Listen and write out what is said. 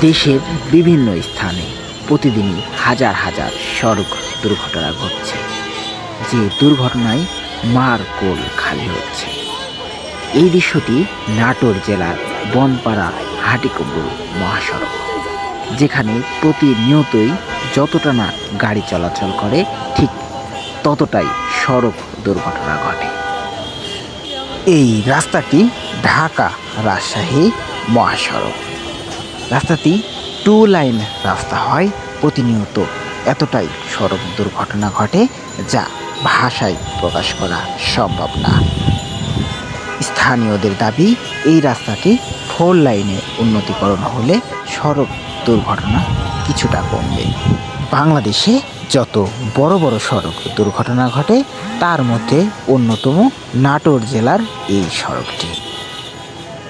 দেশের বিভিন্ন স্থানে প্রতিদিনই হাজার হাজার সড়ক দুর্ঘটনা ঘটছে। যে দুর্ঘটনায় মার কোল খালি হচ্ছে। এই দৃশ্যটি নাটোর জেলার বনপাড়া হাটিকুমরুল মহাসড়ক। যেখানে প্রতিনিয়তই যতটা না গাড়ি চলাচল করে, ঠিক ততটাই সড়ক দুর্ঘটনা ঘটে। এই রাস্তাটি ঢাকা রাজশাহী মহাসড়ক। রাস্তাটি টু লাইন রাস্তা হয়, প্রতিনিয়ত এতটাই সড়ক দুর্ঘটনা ঘটে যা ভাষায় প্রকাশ করা সম্ভব না। স্থানীয়দের দাবি, এই রাস্তাটি ফোর লাইনে উন্নতিকরণ হলে সড়ক দুর্ঘটনা কিছুটা কমবে। বাংলাদেশে যত বড় বড় সড়ক দুর্ঘটনা ঘটে, তার মধ্যে অন্যতম নাটোর জেলার এই সড়কটি।